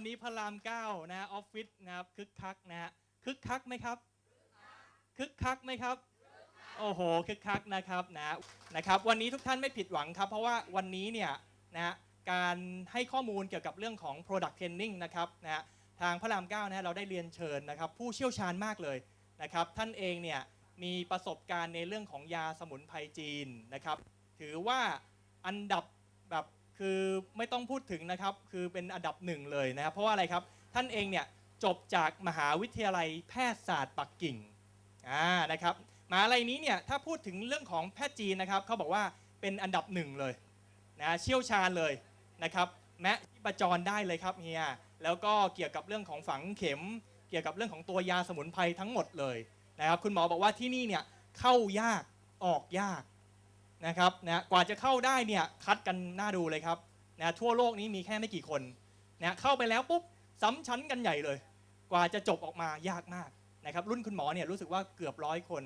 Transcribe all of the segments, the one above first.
วันนี้พระรามเก้านะออฟฟิศนะครับคึกคักนะฮะคึกคักไหมครับคึกคักไหมครับ โอ้โหคึกคักนะครับนะนะครับ วันนี้ทุกท่านไม่ผิดหวังครับ เพราะว่าวันนี้เนี่ยนะการให้ข้อมูลเกี่ยวกับเรื่องของ product training นะครับนะฮะทางพระรามเก้านะฮะเราได้เรียนเชิญนะครับ ผู้เชี่ยวชาญมากเลยนะครับ ท่านเองเนี่ยมีประสบการณ์ในเรื่องของยาสมุนไพรจีนนะครับ ถือว่าอันดับแบบ คือไม่ต้องพูดถึงนะครับ คือเป็นอันดับหนึ่งเลยนะครับ เพราะว่าอะไรครับ ท่านเองเนี่ยจบจากมหาวิทยาลัยแพทยศาสตร์ปักกิ่งอ่านะครับมหาลัยนี้เนี่ยถ้าพูดถึงเรื่องของแพทย์จีนนะครับเขาบอกว่าเป็นอันดับหนึ่งเลยนะเชี่ยวชาญเลยนะครับแม้ที่ประจรได้เลยครับเฮียแล้วก็เกี่ยวกับเรื่องของฝังเข็ม เกี่ยวกับเรื่องของตัวยาสมุนไพรทั้งหมดเลยนะครับคุณหมอบอกว่าที่นี่เนี่ยเข้ายากออกยาก นะครับนะกว่าจะเข้าได้เนี่ยคัดกันน้าดูเลยครับนะทั่วโลกนี้มีแค่ไม่กี่คนนะเข้าไปแล้วปุ๊บซ้ำชั้นกันใหญ่เลย กว่าจะจบออกมายากมากนะครับรุ่นคุณหมอเนี่ยรู้สึกว่าเกือบร้อยคน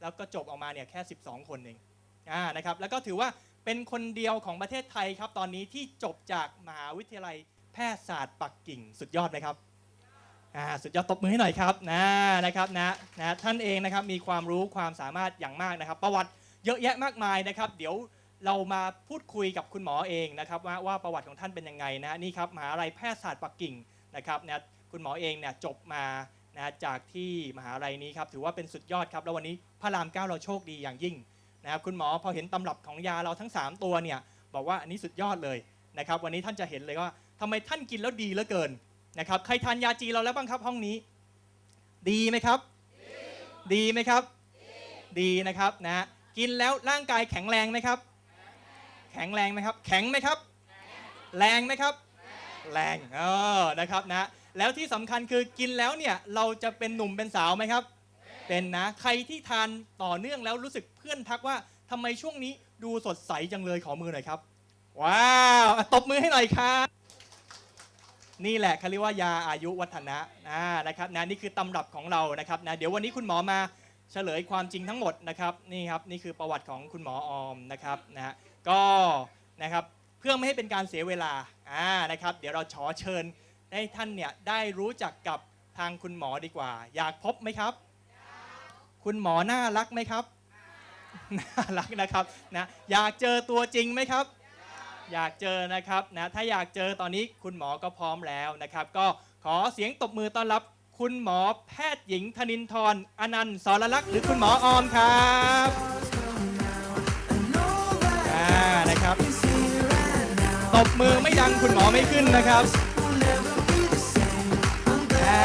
แล้วก็จบออกมาเนี่ยแค่ 12 คนเองอ่านะครับแล้วก็ถือว่าเป็นคนเดียวของประเทศไทยครับ ตอนนี้ที่จบจากมหาวิทยาลัยแพทยศาสตร์ปักกิ่ง สุดยอดไหมครับอ่าสุดยอดตบมือให้หน่อยครับนะนะครับนะนะท่านเองนะครับมีความรู้ความสามารถอย่างมากนะครับ ประวัติ เยอะแยะมากมายนะครับ เดี๋ยวเรามาพูดคุยกับคุณหมอเองนะครับว่าว่าประวัติของท่านเป็นยังไงนะนี่ครับมหาลัยแพทยศาสตร์ปักกิ่งนะครับนะคุณหมอเองเนี่ยจบมานะจากที่มหาลัยนี้ครับถือว่าเป็นสุดยอดครับแล้ววันนี้พระรามเก้าเราโชคดีอย่างยิ่งนะครับคุณหมอพอเห็นตำรับของยาเราทั้ง 3 ตัวเนี่ยบอกว่าอันนี้สุดยอดเลยนะครับวันนี้ท่านจะเห็นเลยว่าทำไมท่านกินแล้วดีเหลือเกินนะครับใครทานยาจีนเราแล้วบ้างครับห้องนี้ ดีไหมครับ ดีไหมครับ ดีนะครับนะ กินแล้วร่างกายแข็งแรงไหมครับ แข็งแรงไหมครับ แข็งไหมครับ แรงไหมครับ แรงเออนะครับนะ แล้วที่สำคัญคือกินแล้วเนี่ยเราจะเป็นหนุ่มเป็นสาวไหมครับ เป็นนะ ใครที่ทานต่อเนื่องแล้วรู้สึกเพื่อนทักว่าทำไมช่วงนี้ดูสดใสจังเลยขอมือหน่อยครับ ว้าวตบมือให้หน่อยครับนี่แหละเขาเรียกว่ายาอายุวัฒนะนะนะครับนะนี่คือตำรับของเรานะครับนะเดี๋ยววันนี้คุณหมอมา เฉลยความจริงทั้งหมดนะครับนี่ครับนี่คือประวัติของคุณหมอออมนะครับนะฮะก็นะครับเพื่อไม่ให้เป็นการเสียเวลาอ่านะครับ เดี๋ยวเราขอเชิญให้ท่านเนี่ยได้รู้จักกับทางคุณหมอดีกว่า อยากพบไหมครับ คุณหมอน่ารักไหมครับน่ารักนะครับนะอยากเจอตัวจริงไหมครับ อยากเจอนะครับนะถ้าอยากเจอตอนนี้คุณหมอก็พร้อมแล้วนะครับ ก็ขอเสียงตบมือต้อนรับ คุณหมอแพทย์หญิงธนินทรอนันต์สรลักษณ์หรือคุณหมอออมครับอ่านะครับตบมือไม่ดังคุณหมอไม่ขึ้นนะครับอ่า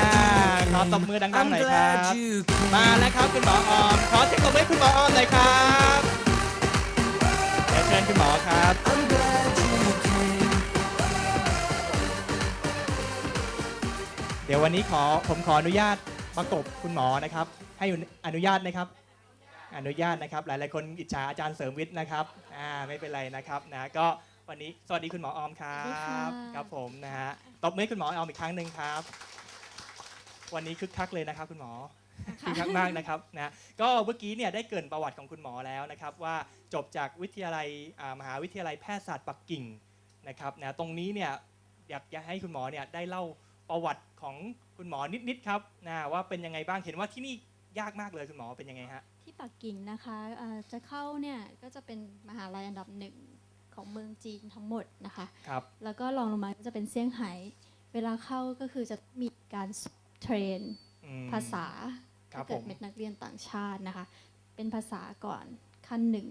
ขอตบมือดังๆหน่อยครับ มาแล้วครับคุณหมอออม ขอเสียงตบมือให้คุณหมอออมหน่อยครับเดี๋ยวเชิญคุณหมอครับ เดี๋ยววันนี้ขอผมขออนุญาตประกบคุณหมอนะครับ ให้อนุญาตนะครับ อนุญาตนะครับ หลายๆคนอิจฉาอาจารย์เสริมวิทย์นะครับอ่าไม่เป็นไรนะครับนะก็วันนี้สวัสดีคุณหมอออมครัสวัสดีค่ะบครับผมนะฮะตบมือให้คุณหมอออมอีกครั้งหนึ่งครับ วันนี้คึกคักเลยนะครับ คุณหมอคึกคักมากนะครับนะก็เมื่อกี้เนี่ยได้เกรินประวัติของคุณหมอแล้วนะครับ ว่าจบจากวิทยาลัยอ่ามหาวิทยาลัยแพทยศาสตร์ปักกิ่งนะครับนะตรงนี้เนี่ยอยากจะให้คุณหมอเนี่ยได้เล่าประวัติ ของคุณหมอนิดๆครับนะว่าเป็นยังไงบ้างเห็นว่าที่นี่ยากมากเลยคุณหมอเป็นยังไงฮะที่ปักกิ่งนะคะเอ่อจะเข้าเนี่ยก็จะเป็นมหาลัยอันดับหนึ่งของเมืองจีนทั้งหมดนะคะครับแล้วก็รองลงมาก็จะเป็นเซี่ยงไฮ้เวลาเข้าก็คือจะมีการเทรนอืมภาษาครับถ้าเกิผดมเป็นนักเรียนต่างชาตินะคะ เป็นภาษาก่อนขั้นหนึ่ง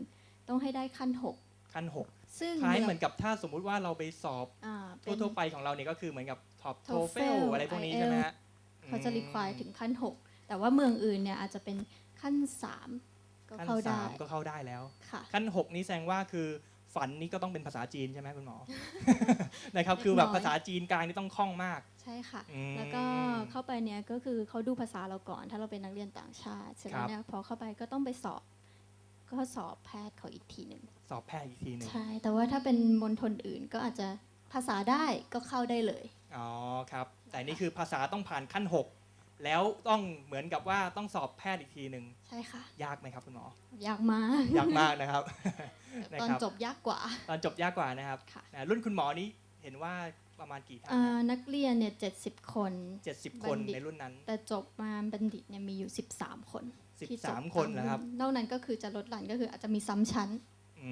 ต้องให้ได้ขั้นหกขั้นหก ซึ่งคล้ายเหมือนกับถ้าสมมุติว่าเราไปสอบอ่าเป็น ทั่วๆไปของเราเนี่ยก็คือเหมือนกับท็อปโทเฟล TOEFL อะไรพวกนี้ใช่ไหมฮะเขาจะอืมรีควายถึงขั้นหกแต่ว่าเมืองอื่นเนี่ยอาจจะเป็นขั้นสามก็ขั้นเข้าสาได้มก็เข้าได้แล้ว ค่ะ ขั้นหกนี้แสดงว่าคือฝันนี่ก็ต้องเป็นภาษาจีนใช่ไหมคุณหมอ นะครับคือแบบเล็กน้อย ภาษาจีนกลางนี่ต้องคล่องมาก ใช่ค่ะ อืมแล้วก็เข้าไปเนี่ยก็คือเขาดูภาษาเราก่อน ถ้าเราเป็นนักเรียนต่างชาติเสร็จครัแล้วบเนี่ยพอเข้าไปก็ต้องไปสอบ ก็สอบแพทย์เขาอีกทีหนึ่งสอบแพทย์อีกทีหนึ่งใช่แต่ว่าถ้าเป็นมณฑลอื่นก็อาจจะภาษาได้ก็เข้าได้เลยอ๋อครับ แต่นี่คือภาษาต้องผ่านขั้นหกแล้วต้องเหมือนกับว่าต้องสอบแพทย์อีกทีหนึ่งใช่ค่ะ ยากไหมครับคุณหมอ ยากมากยากมากนะครับแต่นะตอนครับจบยากกว่า ตอนจบยากกว่านะครับค่ะนะรุ่นคุณหมอนี้เห็นว่าประมาณกี่ท่านเอ่อนักเรียนเนี่ยเจ็ดสิบคนเจ็ดสิบคนบัณฑิตในรุ่นนั้น แต่จบมาบัณฑิตเนี่ยมีอยู่13คน สิบที่จสามคนนะครับ นอกนั้นก็คือจะลดหลั่นก็คืออาจจะมีซ้ำชั้น อื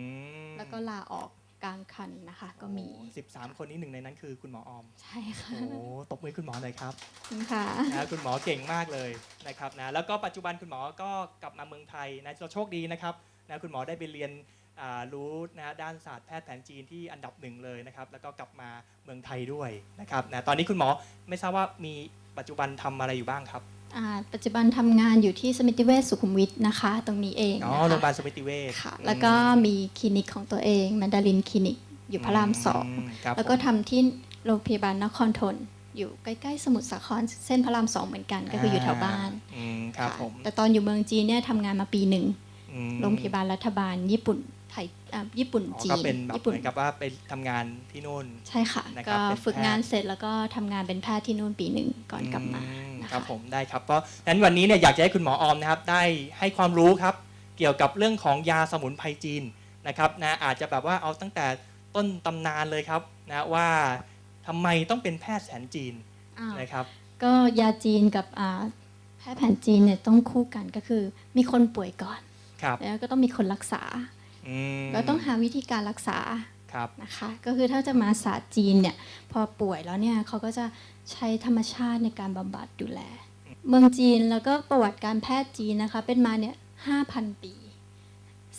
มแล้วก็ลาออกกลางคันนะคะ ก็มี สิบสามคนนี้หนึ่งในนั้นคือคุณหมอออม ใช่ค่ะโอ้ตบมือคุณหมอหน่อยครับ ขอบคุณค่ะ นะคุณหมอเก่งมากเลยนะครับนะแล้วก็ปัจจุบันคุณหมอก็กลับมาเมืองไทยนะเราโชคดีนะครับนะคุณหมอได้ไปเรียนอ่ารู้นะด้านศาสตร์แพทย์แผนจีนที่อันดับหนึ่งเลยนะครับแล้วก็กลับมาเมืองไทยด้วยนะครับนะตอนนี้คุณหมอไม่ทราบว่ามีปัจจุบันทำอะไรอยู่บ้างครับ อ่าปัจจุบันทำงานอยู่ที่สมิติเวชสุขุมวิทนะคะ ตรงนี้เองอ๋อนะคะโรงพยาบาลสมิติเวชค่ะอืมแล้วก็มีคลินิกของตัวเองแมนดารินคลินิกอยู่พระรามสองมครับแล้วก็ผม ทำที่โรงพยาบาลนครทน อยู่ใกล้ๆสมุทรสาครเส้นพระรามสองเหมือนกันก็คืออยู่แถวบ้าน อืมครับค่ะผม แต่ตอนอยู่เมืองจีนเนี่ยทำงานมาปีหนึ่งอืม โรงพยาบาลรัฐบาล ญี่ปุ่นไทยอ่าญี่ปุ่นอ๋อจีก็นเป็นแบบญี่เหปุ่นมือนกับว่าไปทำงานที่นู่นใช่ค่ะนะครับก็เป็นฝึกแพทย์งานเสร็จแล้วก็ทำงานเป็นแพทย์ที่นู่นปีหนึ่งก่อนกลับมาอืมนะคะครับผมได้ครับก็นั้นวันนี้เนี่ยอยากจะให้คุณหมอออมนะครับ ได้ให้ความรู้ครับ เกี่ยวกับเรื่องของยาสมุนไพรจีนนะครับนะอาจจะแบบว่าเอาตั้งแต่ต้นตำนานเลยครับนะว่าทำไมต้องเป็นแพทย์แผนจีนอ่านะครับ ก็ยาจีนกับอ่าแพทย์แผนจีนเนี่ยต้องคู่กันก็คือมีคนป่วยก่อนครับ แล้วก็ต้องมีคนรักษาอืมแล้วต้องหาวิธีการรักษาครับนะคะก็คือถ้าจะมาศาสตร์จีนเนี่ยพอป่วยแล้วเนี่ยเขาก็จะใช้ธรรมชาติในการบำบัดดูแล เมืองจีนแล้วก็ประวัติการแพทย์จีนนะคะเป็นมาเนี่ยห้าพันปี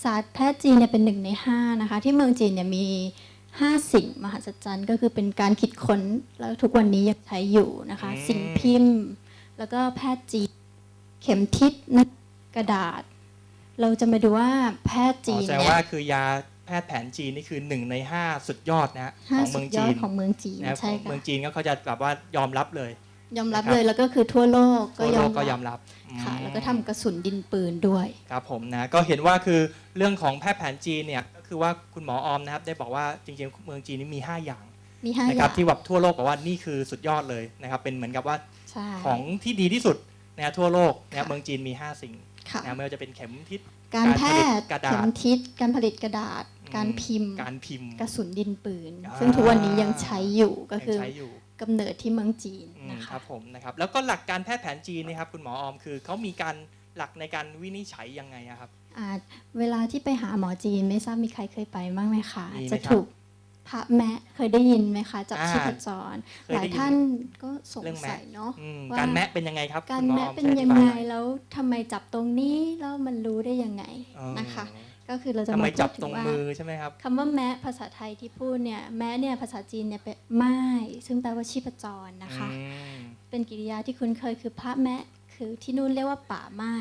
ศาสตร์แพทย์จีนเนี่ยเป็นหนึ่งในห้านะคะที่เมืองจีนเนี่ยมีห้าสิ่งมหัศจรรย์ก็คือเป็นการคิดค้นแล้วทุกวันนี้ยังใช้อยู่นะคะอืมสิ่งพิมพ์ แล้วก็แพทย์จีนเข็มทิศนะกระดาษ เราจะมาดูว่าแพทย์อ๋จีอนแสดงเนี่ยว่าคือยาแพทย์แผนจีนนี่คือหนึ่งในห้าสุดยอดนะฮะห้าของสุเมือดงยอจีดนของเมืองจีนนะใช่ของค่ะเมืองจีนก็เขาจะแบบว่ายอมรับเลยยอมรับนะครับเลยแล้วก็คือทั่วโลกก็ทั่วยโลอกมก็ยรัอบมรับค่ะ อืม แล้วก็ทำกระสุนดินปืนด้วย ครับผมนะก็เห็นว่าคือเรื่องของแพทย์แผนจีนเนี่ยก็คือว่าคุณหมอออมนะครับได้บอกว่าจริงๆเมืองจีนนี่มี 5 อย่างมีห้านะอครัย่าบงที่แบบทั่วโลกบอกว่านี่คือสุดยอดเลยนะครับเป็นเหมือนกับว่าใช่ ของที่ดีที่สุด นะทั่วโลกนะค่ะเมืองจีนมี 5 สิ่งค่ะ นะไม่ว่าจะเป็นเข็มทิศ การแพทย์การผลิตกระดาษ เข็มทิศการผลิตกระดาษอืมการพิมพ์ การพิมพ์ กระสุนดินปืน อ่า ซึ่งทุกวันนี้ยังใช้อยู่ก็ยังคือใช้อยู่กำเนิดที่เมืองจีนอืมนะคคะ รับผมนะครับแล้วก็หลักการแพทย์แผนจีนนะครับคุณหมอออมคือเขามีการหลักในการวินิจฉัยยังไงอะครับ อ่าเวลาที่ไปหาหมอจีนไม่ทราบมีใครเคยไปบ้างไหมคะ มีไหมจะครับ ถูก พระแมะเคยได้ยินไหมคะจับอ่าชีพจร เคยหลาได้ยยินท่านก็สงเรื่องแมะสัยเนาะอืมว่าการแมะเป็นยังไงครับการคุณหอแมะออเป็นช่วอยังธิบาไงหน่อแล้วทำไมจับตรงนี้แล้วมันรู้ได้ยังไงอ๋อนะคะ ก็คือเราจะทำไมมาพูจัดบถึตรงงว่ามือใช่ไหมครับ คำว่าแม้ภาษาไทยที่พูดเนี่ยแม้เนี่ยภาษาจีนเนี่ยเป็นไม้ซึ่งแปลว่าชีพจรนะคะ อืมเป็นกริยาที่คุ้นเคยคือพระแมะคือที่นู่นเรียกว่าป่าไม้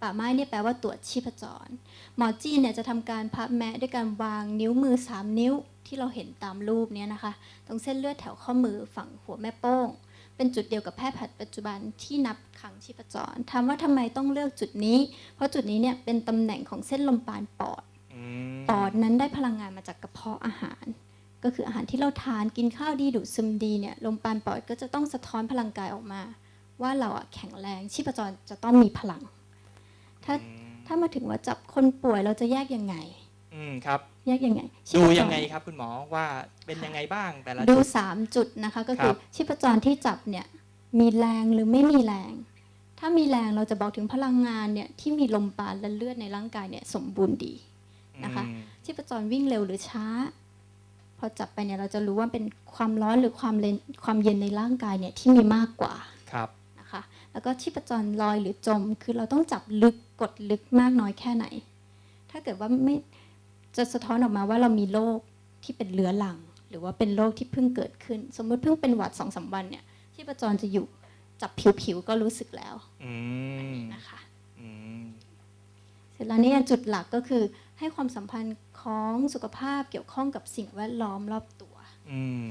ป่าไม้เนี่ยแปลว่าตรวจชีพจร หมอจีนเนี่ยจะทำการพับแมะด้วยการวางนิ้วมือสามนิ้ว ที่เราเห็นตามรูปเนี่ยนะคะ ตรงเส้นเลือดแถวข้อมือฝั่งหัวแม่โป้ง เป็นจุดเดียวกับแพทย์แผนปัจจุบันที่นับครั้งชีพจรถามว่าทำไมต้องเลือกจุดนี้ เพราะจุดนี้เนี่ยเป็นตำแหน่งของเส้นลมปานปอดอืมปอดนั้นได้พลังงานมาจากกระเพาะอาหาร ก็คืออาหารที่เราทานกินข้าวดีดูดซึมดีเนี่ยลมปานปอดก็จะต้องสะท้อนพลังกายออกมา ว่าเราอะแข็งแรงชีพจรจะต้องมีพลัง ถ้าอืมถ้ามาถึงว่าจับคนป่วยเราจะแยกยังไง อืมครับ แยกยังไงชีดูพจรยังไงครับคุณหมอว่าเป็นยังไงบ้างแต่ละดูจุด สามจุดนะคะ ก็คืครัอบ ชีพจรที่จับเนี่ยมีแรงหรือไม่มีแรง ถ้ามีแรงเราจะบอกถึงพลังงานเนี่ยที่มีลมปราณและเลือดในร่างกายเนี่ยสมบูรณ์ดี นะคะ อืมชีพจรวิ่งเร็วหรือช้า พอจับไปเนี่ยเราจะรู้ว่าเป็นความร้อนหรือความเลนความเย็นในร่างกายเนี่ยที่มีมากกว่าครับ นะคะ แล้วก็ชีพจรลอยหรือจม คือเราต้องจับลึกกดลึกมากน้อยแค่ไหน ถ้าเกิดว่าไม่ จะสะท้อนออกมาว่าเรามีโรคที่เป็นเรื้อรัง หรือว่าเป็นโรคที่เพิ่งเกิดขึ้น สมมุติเพิ่งเป็นหวัดสองสามวันเนี่ยชีพจรจะอยู่จับผิวๆก็รู้สึกแล้วอืมนะคะอืมเสร็จแล้วเนี่ยจุดหลักก็คือให้ความสัมพันธ์ของสุขภาพเกี่ยวข้องกับสิ่งแวดล้อมรอบตัวอืม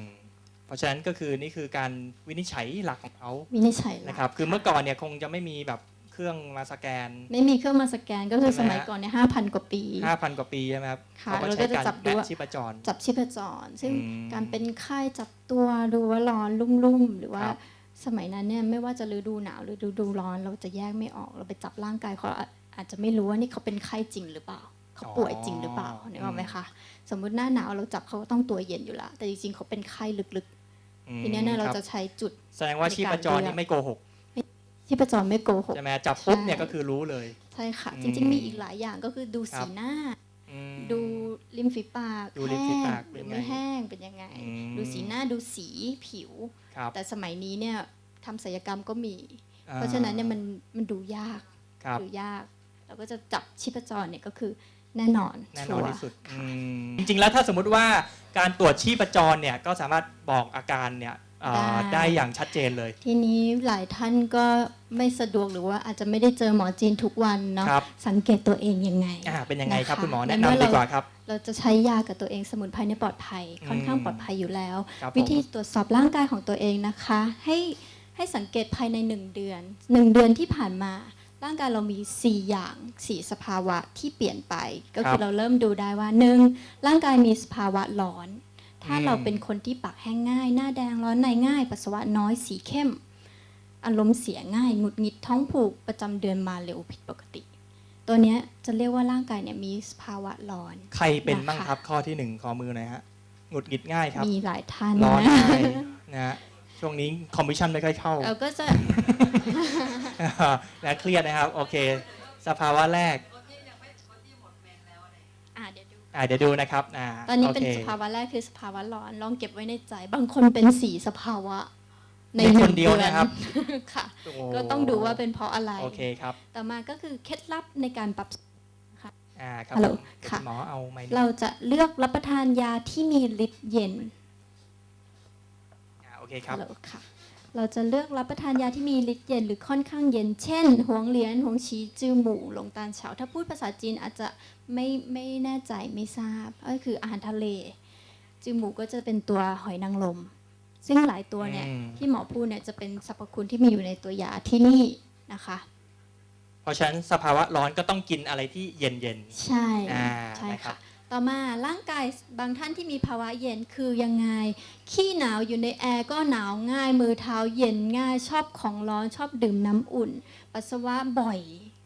เพราะฉะนั้นก็คือนี่คือการวินิจฉัยหลักของเขาวินิจฉัยหลักนะครับ คือเมื่อก่อนเนี่ยคงจะไม่มีแบบ เครื่องมาสแกน ไม่มีเครื่องมาสแกนก็คือใช่สไหมมัยฮะก่อนเนี่ยห้าพันกว่าปี 5,000 กว่าปีใช่ไหมครับค่ะเขาก็แล้วก็ใช้จะการจับดูแมะว่าชีพจร จับชีพจร ซึ่งอืมการเป็นไข้จับตัวดูว่าร้อนลุ่มๆ หรือว่าครับสมัยนั้นเนี่ยไม่ว่าจะฤดูหนาวหรือฤดูร้อนเราจะแยกไม่ออกเราไปจับร่างกายเขาอาอาจจะไม่รู้ว่านี่เขาเป็นไข้จริงหรือเปล่าเขาป่วยจริงหรือเปล่านึกออกไหมคะสมมุติหน้าหนาวเราจับเขาก็ต้องตัวเย็นอยู่แล้วแต่จริงๆเขาเป็นไข้ลึกอืมทีเนี้ยเนี่ยเราครับจะใช้จุด แสดงว่าชีพจรนี่ไม่โกหก ที่ประจรไม่โกหก ใช่ไหมจับปุ๊บเนี่ยใช่ก็คือรู้เลย ใช่ค่ะอืมจริง ๆ มีอีกหลายอย่างก็คือดูครัสีบหน้าอืมดูริมฝีปากดูริมแห้ฝีงปากหเป็รืนอไงไม่แห้งเป็นยังไงอืมดูสีหน้าดูสีผิวครับแต่สมัยนี้เนี่ยทำศัลยกรรมก็มีอ่เพราะฉะนั้นเนี่ยมันมันดูยากครับดูยากเราก็จะจับชีพจรเนี่ยก็คือแน่นอนแน่นชัอนวร์ที่สุดอืมจริงๆแล้วถ้าสมมุติว่าการตรวจชีพจรเนี่ยก็สามารถบอกอาการเนี่ยเอ่อ ได้อย่างชัดเจนเลย ทีนี้หลายท่านก็ไม่สะดวกหรือว่าอาจจะไม่ได้เจอหมอจีนทุกวันเนาะครับสังเกตตัวเองยังไงอ่าเป็นยังไงครับนะคะคุณหมอในแนะเมื่อนำดีกว่าครับเราจะใช้ยากับตัวเองสมุนไพรในยปลอดภัย ค่อนข้างอืมปลอดภัยอยู่แล้วครับผมวิธีตรวจสอบร่างกายของตัวเองนะคะ ให้ให้สังเกตภายใน 1 เดือน 1 เดือนที่ผ่านมาร่างกายเรามี 4 อย่าง 4 สภาวะที่เปลี่ยนไป ก็คือเราเริ่มดูได้ว่า 1. ร่างกายมีสภาวะร้อน ถ้าเราเป็นคนที่ปากแห้งง่าย หน้าแดงร้อนในง่าย ปัสสาวะน้อยสีเข้ม อารมณ์เสียง่ายหงุดหงิดท้องผูกประจำเดือนมาเร็วผิดปกติ ตัวเนี้ยจะเรียกว่าร่างกายเนี่ยมีสภาวะร้อน ใครเป็นบ้างนะคะครับ ข้อที่หนึ่งขอมือหน่อยฮะหงุดหงิดง่ายครับมีหลายท่านร้อนนะง่ายนะฮะช่วงนี้คอมมิชชั่นไม่ค่อยเข้าเราก็จะและเครียดนะครับ โอเค สภาวะแรก อะเดี๋ยวดูอ่าเดี๋ยวดูนะครับอ่าตอนนี้โอเป็นเคสภาวะแรกคือสภาวะร้อนลองเก็บไว้ในใจ บางคนเป็นสีสภาวะ ในมีหคนึ่นงเดียวเดือนนะครับค่ะ โอ้ก็ต้องดูว่าเป็นเพราะอะไร โอเคครับต่อมาก็คือเคล็ดลับในการปรับ อ่าครับฮัลโหลผมค่ะ ณหมอเอาไมค์เราจะเลือกรับประทานยาที่มีฤทธิ์เย็นอ่าโอเคครับ ฮัลโหลค่ะ เราจะเลือกรับประทานยาที่มีฤทธิ์เย็นหรือค่อนข้างเย็น เช่นหวงเหลียนหวงชีจือหมู่หลงตาลเฉา ถ้าพูดภาษาจีนอาจจะไม่ไม่แน่ใจไม่ทราบ ก็คืออาหารทะเล จือหมู่ก็จะเป็นตัวหอยนางรมซึ่งหลายตัวเนี่ยอืมที่หมอพูดเนี่ยจะเป็นสรรพคุณที่มีอยู่ในตัวยาที่นี่นะคะ เพราะฉะนั้นสภาวะร้อนก็ต้องกินอะไรที่เย็นเย็นใช่อ่าใช่นะครัค่ะบ ต่อมาร่างกายบางท่านที่มีภาวะเย็นคือยังไง ขี้หนาวอยู่ในแอร์ก็หนาวง่าย มือเท้าเย็นง่ายชอบของร้อนชอบดื่มน้ำอุ่น ปัสสาวะบ่อย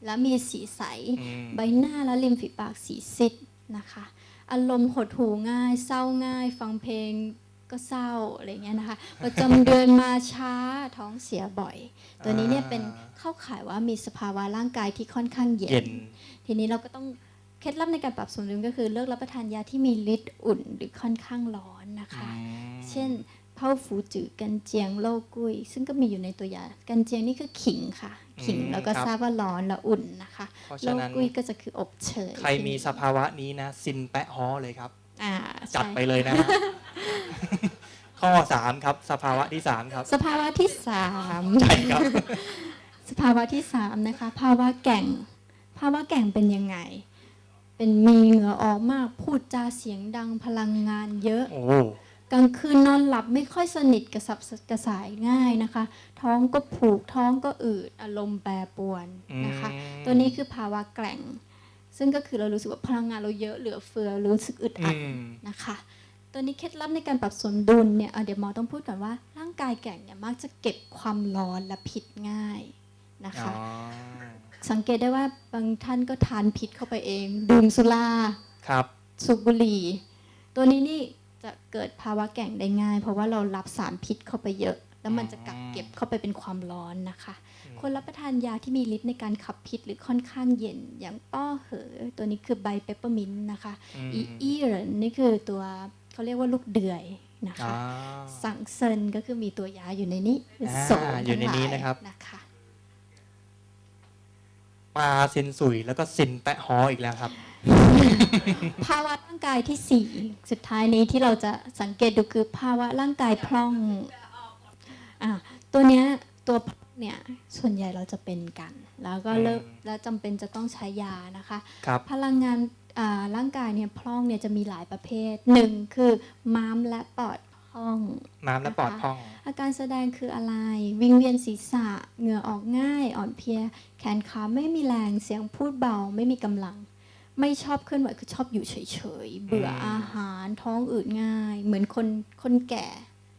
และมีสีใสอืมใบหน้าและริมฝีปากสีซีดนะคะ อารมณ์หดหูง่าย เศร้าง่าย ฟังเพลงก็เศร้าอะไรเงี้ยนะคะประจำเดือนมาช้าท้องเสียบ่อย ตัวนี้เนี่ยเป็นเข้าข่ายว่ามีสภาวะร่างกายที่ค่อนข้างเย็เย็นทีนี้เราก็ต้อง เคล็ดลับในการปรับสมดุลก็คือเลือกรับประทานยาที่มีฤทธิ์อุ่นหรือค่อนข้างร้อนนะคะอืมเช่นเผาฟูจือกันเจียงโลกุย ซึ่งก็มีอยู่ในตัวยากันเจียงนี่คือขิงค่ะ ขิงอืมแล้วก็ครับทราบว่าร้อนและอุ่นนะคะเพราะโลฉะนั้นกุยก็จะคืออบเชยใครมีสภาวะนี้นะซินแปะฮอเลยครับอ่าจัดใช่ไปเลยนะฮะข้อสามครับ สภาวะที่สามครับ สภาวะที่สามใช่ครับ สภาวะที่สามนะคะ ภาวะแก่ง ภาวะแก่งเป็นยังไง เป็นมีเหงื่อออกมาก พูดจาเสียงดังพลังงานเยอะ โอ้กลางคืนนอนหลับไม่ค่อยสนิทกระสับกระส่ายง่ายนะคะ ท้องก็ผูกท้องก็อืดอารมณ์แปรปรวนนะคะอืมตัวนี้คือภาวะแกร่ง ซึ่งก็คือเรารู้สึกว่าพลังงานเราเยอะเหลือเฟือรู้สึกอึดอือัดมนะคะ ตัวนี้เคล็ดลับในการปรับสมดุลเนี่ยเอาเดี๋ยวหมอต้องพูดก่อนว่าร่างกายแกร่งเนี่ยมักจะเก็บความร้อนและผิดง่ายนะคะอ๋อ สังเกตได้ว่าบางท่านก็ทานผิดเข้าไปเอง ดื่มสุราครับ สูบบุหรี่ ตัวนี้นี่จะเกิดภาวะแก่งได้ง่าย เพราะว่าเรารับสารพิษเข้าไปเยอะ แล้วมันจะกักเก็บเข้าไปเป็นความร้อนนะคะอืมคนรับประทานยาที่มีฤทธิ์ในการขับพิษหรือค่อนข้างเย็นอย่างป้อเหอ ตัวนี้คือใบเปปเปอร์มินต์นะคะมอีอีเหรนนี่คือตัวเขาเรียกว่าลูกเดือยนะอ่าคะ สังเซินก็คือมีตัวยาอยู่ในนี้เป็นอ่าโสมอยู่ในนี้ทั้งหลานะครับนะคะ ปลาซินสุยแล้วก็ซินแปะฮออีกแล้วครับ ภาวะร่างกายที่สี่สุดท้ายนี้ที่เราจะสังเกตดูคือภาวะร่างกายพร่องอะตัวเนี้ยตัวพร่องเนี่ยส่วนใหญ่เราจะเป็นกัน แล้วก็เลิกอืมและจำเป็นจะต้องใช้ยานะคะ ครับพลังงานอ่าร่างกายเนี่ยพร่องเนี่ยจะมีหลายประเภทหนึ่งคือม้ามและปอด พร่องม้ามและปอดพอง อาการแสดงคืออะไร วิงเวียนศีรษะ เหงื่อออกง่าย อ่อนเพลีย แขนขาไม่มีแรง เสียงพูดเบา ไม่มีกำลัง ไม่ชอบเคลื่อนไหว คือชอบอยู่เฉยๆ เบื่ออมอาหาร ท้องอืดง่าย เหมือนคนคนแก่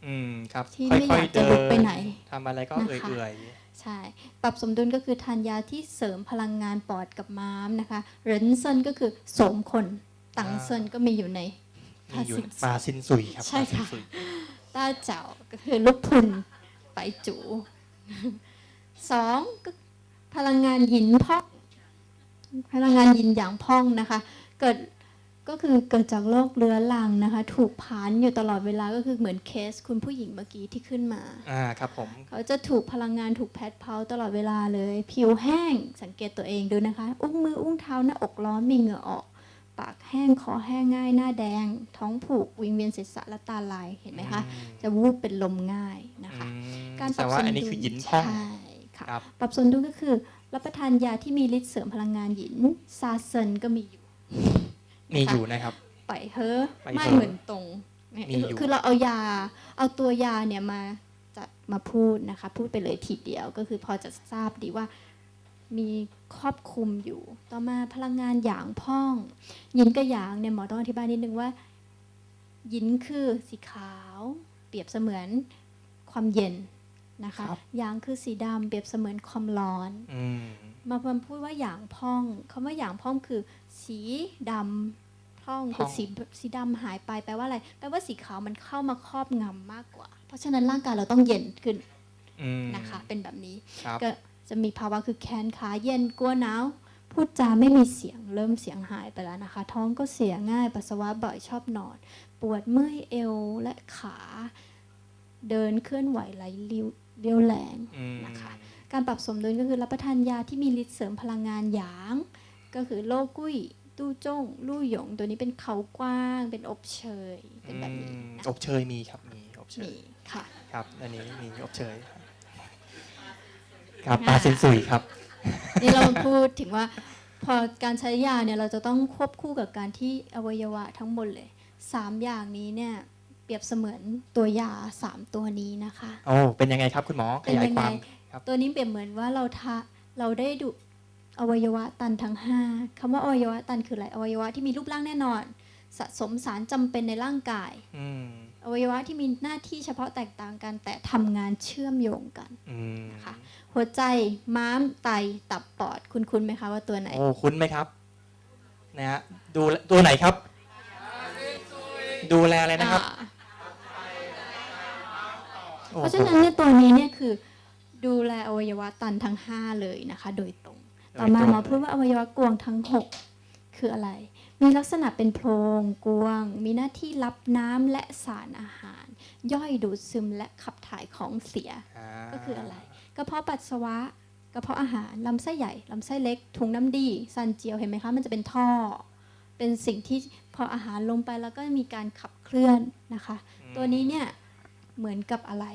อืมครับ ที่ไม่อยากจะลุกไปไหน ทำอะไรก็นะคะเอื่อยใช่ ปรับสมดุลก็คือทานยาที่เสริมพลังงานปอดกับม้ามนะคะเหรินเซินก็คือโสมคน ตังเซินก็มีอยู่ในๆ มีอยู่ภาษิตปลาซินสุยครับใช่ค่ะปลาซินสุยตต้าเจ้าก็คือลูกพุนไปจูสองก็พลังงานหยินพ่องพลังงานหยินอย่างพ่องนะคะ เกิดก็คือเกิดจากโรคเรื้อรังนะคะ ถูกผานอยู่ตลอดเวลาก็คือเหมือนเคสคุณผู้หญิงเมื่อกี้ที่ขึ้นมาอ่าครับผมเขาจะถูกพลังงานถูกแพดเผาตลอดเวลาเลย ผิวแห้งสังเกตตัวเองดูนะคะ อุ้งมืออุ้งเท้าหน้าอกร้อนมีเหงื่อออก ปากแห้งคอแห้งง่ายหน้าแดง ท้องผูกวิงเวียนศีรษะและตาลายเห็นไหมคะ จะวูบเป็นลมง่ายนะคะอืมการปแต่รับว่าสมอันนี้ดุคืลอหยินพ่องใช่ค่ะครับปรับสมดุลก็คือ รับประทานยาที่มีฤทธิ์เสริมพลังงานหยินซาเซนก็มีอยู่มีอยู่นะครับไปเฮ้อะไปไม่เฮ้อเหมือนตรงเนี่ยมีอยู่คือเราเอายาเอาตัวยาเนี่ยมาจัดมาพูดนะคะ พูดไปเลยทีเดียวก็คือพอจะทราบดีว่า มีครอบคลุมอยู่ ต่อมาพลังงานหยางพ่องหยินกับหยางเนี่ยหมอต้องอธิบายนิดนึงว่าหยินคือสีขาว เปรียบเสมือนความเย็นนะคะครับ หยางคือสีดำเปรียบเสมือนความร้อน อืม มาเพิ่มพูดว่าหยางพ่องคำว่าหยางพ่องคือ สีดำพ่องคือสีสีดำหายไปแปลว่าอะไรแปลว่าสีขาวมันเข้ามาครอบงำมากกว่า เพราะฉะนั้นร่างกายเราต้องเย็นขึ้นอืมนะคะ เป็นแบบนี้ ครับ ก็ จะมีภาวะคือแขนขาเย็นกลัวหนาวพูดจาไม่มีเสียงเริ่มเสียงหายไปแล้วนะคะ ท้องก็เสียง่ายปัสสาวะบ่อยชอบนอน ปวดเมื่อยเอวและขา เดินเคลื่อนไหวไหลเลี้ยวเลี้ยวแรงอืมนะคะ การปรับสมดุลก็คือรับประทานยาที่มีฤทธิ์เสริมพลังงานหยาง ก็คือโลกุ้ยตู้จ้งลู่หยง ตัวนี้เป็นเขากว้างเป็นอบเชยเป็นแบบนี้อืมนะอบเชยมีครับมีอบเชมียค่ะครับอันนี้มีอบเชย ครับปลาสินสุยครับ นี่เราพูดถึงว่าพอการใช้ยาเนี่ยเราจะต้องควบคู่กับการที่อวัยวะทั้งหมดเลยสามอย่างนี้เนี่ยเปรียบเสมือนตัวยาสามตัวนี้นะคะโอ้เป็นยังไงครับคุณหมอขเป็นยายยังคไงวามครับตัวนี้เปรียบเหมือนว่าเราทะเราได้ดูอวัยวะตันทั้งห้าคำว่าอวัยวะตันคืออะไรอวัยวะที่มีรูปร่างแน่นอน สะสมสารจำเป็นในร่างกาย อืมอวัยวะที่มีหน้าที่เฉพาะแตกต่างกัน แต่ทำงานเชื่อมโยงกันอืมนะคะหัวใจม้ามไตตับปอดคุณคุ้นไหมคะว่าตัวไหนโอ้คุ้นไหมครับนะฮะดูตัวไหนครับ ดูแลอะไรนะครับอ่าโอ้เพราะโหฉะนั้นเนี่ยตัวนี้เนี่ยคือ ดูแลอวัยวะตันทั้ง 5 เลยนะคะ โดยตรง ต่อมาหมอพูดว่าอวัยวะกวงทั้ง 6 คืออะไร มีลักษณะเป็นโพรงกวง มีหน้าที่รับน้ำและสารอาหาร ย่อยดูดซึมและขับถ่ายของเสียาก็คืออะไร กระเพาะปัสสาวะ กระเพาะอาหาร ลำไส้ใหญ่ ลำไส้เล็ก ถุงน้ำดี ซันเจียว เห็นไหมคะ มันจะเป็นท่อ เป็นสิ่งที่พออาหารลงไปแล้วก็มีการขับเคลื่อนนะคะอืมตัวนี้เนี่ยเหมือนกับอะไร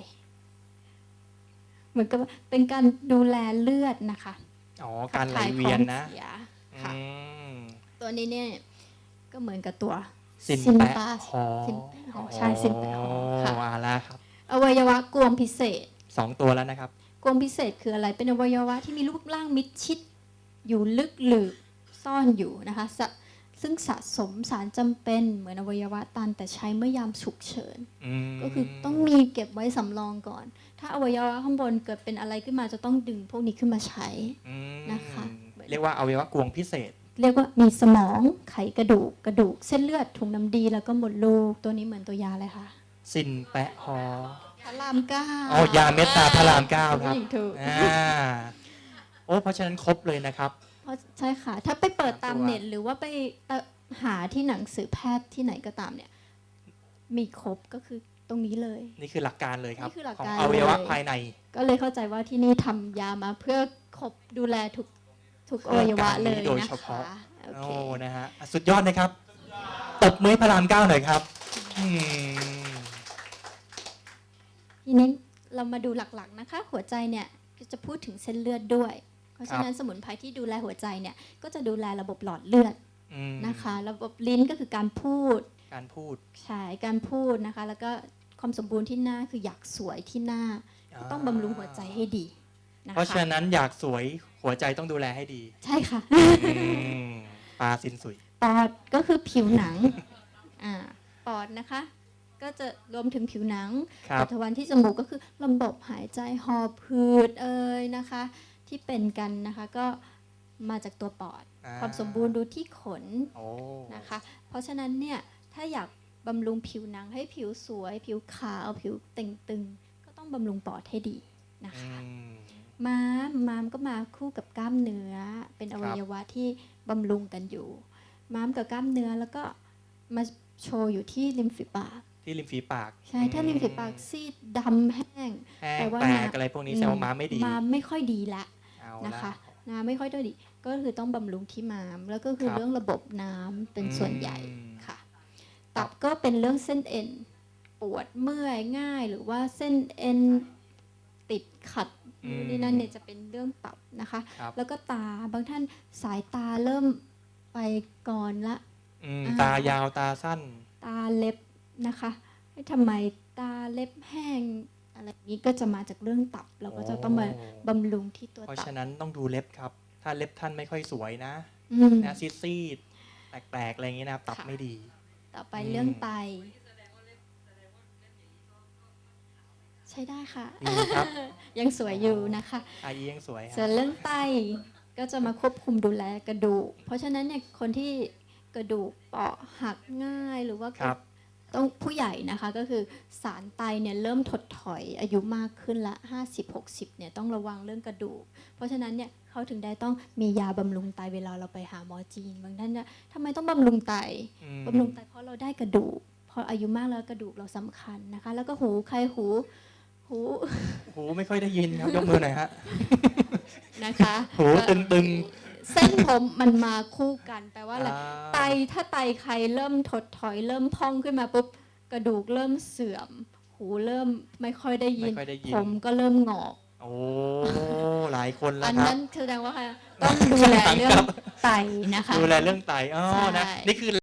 เหมือนกับเป็นการดูแลเลือดนะคะ อ๋อ การไหลเวียนนะขับถ่าของเสียค่ะอืมตัวนี้เนี่ย ก็เหมือนกับตัวสินซินแปะปาสหอซินแปะหอใช่ซินแปะหอค่ะโอาละครับ อวัยวะกวงพิเศษสองตัวแล้วนะครับ กวงพิเศษคืออะไรเป็นอวัยวะที่มีรูปร่างมิดชิด อยู่ลึกหลืบซ่อนอยู่นะคะสะซึ่งสะสมสารจำเป็นเหมือนอวัยวะตันแต่ใช้เมื่อยามฉุกเฉินอืมก็คือต้องมีเก็บไว้สำรองก่อน ถ้าอวัยวะข้างบนเกิดเป็นอะไรขึ้นมาจะต้องดึงพวกนี้ขึ้นมาใช้อืมนะคะ เรียกว่าอวัยวะกวงพิเศษ เรียกว่ามีสมองไขกระดูกกระดูก เส้นเลือดถุงน้ำดีแล้วก็หมดลูกตัวนี้เหมือนตัวยาเลยค่ะ สินแปะหอพระรามเก้าอ๋อยาเม็ดตาพระรามเก้าครับผู้หญิงถูกอ่าโอ้เพราะฉะนั้นครบเลยนะครับเพราะใช่ค่ะ ถ้าไปเปิดตามตัวเน็ตหรือว่าไปเอ่อหาที่หนังสือแพทย์ที่ไหนก็ตามเนี่ย มีครบก็คือตรงนี้เลย นี่คือหลักการเลยครับนี่คือหลักของการอวัยวะเลยภายใน ก็เลยเข้าใจว่าที่นี่ทำยามาเพื่อครบดูแลทุก ทุกอวัยวะเลยโดยนะเฉพาะคะโอโอ้เคนะฮะอะสุดยอดนะครับตบมือให้พระรามเก้าหน่อยครับอืมทีนี้เรามาดูหลักๆนะคะ หัวใจเนี่ยก็จะพูดถึงเส้นเลือดด้วย เพราะฉะนั้นสมุนไพรที่ดูแลหัวใจเนี่ยก็จะดูแลระบบหลอดเลือดอืมนะคะ ระบบลิ้นก็คือการพูดการพูดใช่การพูดนะคะ แล้วก็ความสมบูรณ์ที่หน้าคืออยากสวยที่หน้า ต้องบำรุงหัวใจให้ดีนะเพราะคะฉะนั้นอยากสวย หัวใจต้องดูแลให้ดีใช่ค่ะ อืมปลาสินสุย ปอดก็คือผิวหนัง อ่า ปอดนะคะ ก็จะรวมถึงผิวหนังครับ ปัทวันที่จมูกก็คือระบบหายใจหอบพืดเอ่ยนะคะ ที่เป็นกันนะคะก็มาจากตัวปอด อ่าความสมบูรณ์ดูที่ขนโอ้นะคะ เพราะฉะนั้นเนี่ยถ้าอยากบำรุงผิวหนังให้ผิวสวย ผิวขาว ผิวเต่งตึง ก็ต้องบำรุงปอดให้ดีนะอืคะ ม ม้ามม้ามก็มาคู่กับกล้ามเนื้อ เป็นอวัยวะที่บำรุงกันอยู่ ม้ามกับกล้ามเนื้อแล้วก็มาโชว์อยู่ที่ริมฝีปาก ที่ริมฝีปาก ใช่ ถ้าริมฝีปากซีดดำแห้งแห้งแปลว่าแตกน้ำอะไรพวกนี้แซวาม้ามไม่ดี ม้ามไม่ค่อยดีละเอานะคะละน้ำไม่ค่อยได้ดี ก็คือต้องบำรุงที่ม้าม แล้วก็คือครับเรื่องระบบน้ำเป็นส่วนใหญ่อืมค่ะ ตับก็เป็นเรื่องเส้นเอ็น ปวดเมื่อยง่ายหรือว่าเส้นเอ็น ติดขัดอืม นู่นนี่นั่นเนี่ยจะเป็นเรื่องตับนะคะ ครับแล้วก็ตาบางท่านสายตาเริ่มไปก่อนละ อืมอ่า ตายาวตาสั้น ตาเล็บนะคะให้ทำไมตาเล็บแห้งอะไรอย่างนี้ก็จะมาจากเรื่องตับ เราก็จะต้องมาโอ้บำรุงที่ตัวเพราะตับฉะนั้นต้องดูเล็บครับ ถ้าเล็บท่านไม่ค่อยสวยนะอืม นะซีดซีดๆแปลกๆอะไรอย่างนี้นะครับตับค่ะ ไม่ดี ต่อไปอืมเรื่องไต ใช้ได้ค่ะดีครับ ยังสวยอยู่นะคะ อายียังสวยคส่วรับนเรื่องไตก็จะมาควบคุมดูแลกระดูก เพราะฉะนั้นเนี่ยคนที่กระดูกเปราะหักง่ายหรือว่าครับ ต้องผู้ใหญ่นะคะก็คือสารไตเนี่ยเริ่มถดถอยอายุมากขึ้นละ 50-60เนี่ยต้องระวังเรื่องกระดูก เพราะฉะนั้นเนี่ยเขาถึงได้ต้องมียาบำรุงไตเวลาเราไปหาหมอจีน บางท่านเนี่ยทำไมต้องบำรุงไต อืมบำรุงไตเพราะเราได้กระดูก พออายุมากแล้วกระดูกเราสำคัญนะคะ แล้วก็หูใครหู หูหูไม่ค่อยได้ยินครับยกมือหน่อยฮะ นะคะหูตึง เส้นผมมันมาคู่กันแปลว่าอะไรอ่า ไตถ้าไตใครเริ่มถดถอยเริ่มพองขึ้นมาปุ๊บกระดูกเริ่มเสื่อม หูเริ่มไม่ค่อยได้ยิไม่น ค่อยได้ยิน ผมก็เริ่มงอก โอ้ หลายคนแล้วอันครับนั้นแสดงว่าต้องดูแลเรื่องไตนะคะ ดูแลเรื่องไตอ๋อนะใช่นี่คือ